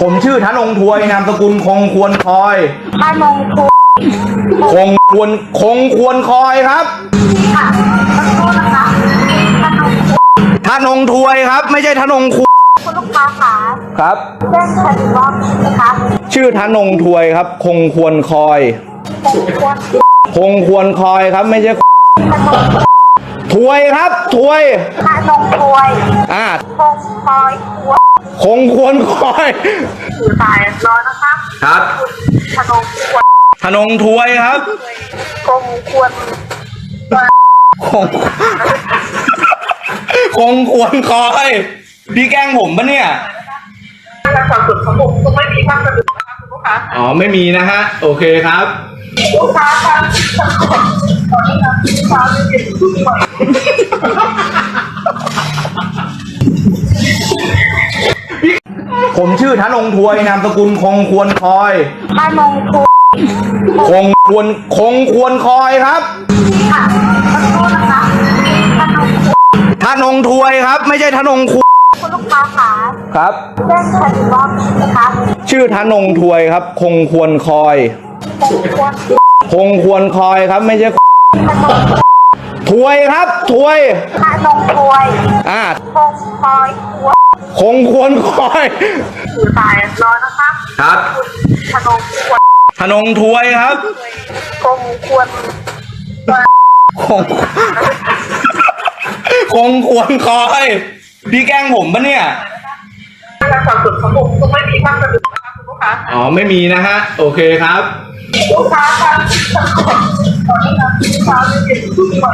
ผมชื่อธนงทวยนามสกุลคงควรคอย บ้านมงคุดคงควรคงควรคอยครับค่ะขอโทษนะคะท่านมงคุดธนงทวยครับ ไม่ใช่ธนงคุคุณลูกค้าขาครับ แจ้งใครอีกรอบนะคะชื่อธนงทวยครับ คงควรคอยคงควรคงควรคอยครับ ไม่ใช่ท่านมงคุดทวยครับทวย ท่านมงควยอ่า คงคอยควร คงควรคอยถือสายรอนะคะครับคุณธนงควรธนงทวยครับคงควรคงคงควรคอย พี่แกล้งผมปะเนี่ยการสับสนของผมก็ไม่มีความสะดวกนะคะคุณลูกค้าอ๋อไม่มีนะฮะ โอเคครับลูกค้าคะตอนนี้นะลูกค้าจะเก็บทุกหน่ ผมชื่อธนงทวยนามสกุลคงควรคอยบ้านมงคุดคงควรคงควรคอยครับค่ะขอโทษนะคะท่านมงคุดธนงทวยครับ ไม่ใช่ธนงคุคุณลูกค้าขาครับแจ้งใครอีกรอบนะคะชื่อธนงทวยครับ คงควรคอยคงควรคงควรคอยครับ ไม่ใช่ท่านมงคุดทวยครับทวยท่านมงควยอ่าคงคอยควร คงควรคอยถือสายรอนะคะครับคุณธนงควรธนงทวยครับ คงควรคง คงควรคอย พี่แกล้งผมปะเนี่ย การสับสนของผมก็ไม่มีความสะดวกนะคะคุณลูกค้าอ๋อ ไม่มีนะฮะ โอเคครับ ลูกค้าคะตอนนี้นะลูกค้าจะเก็บทุกหน่อ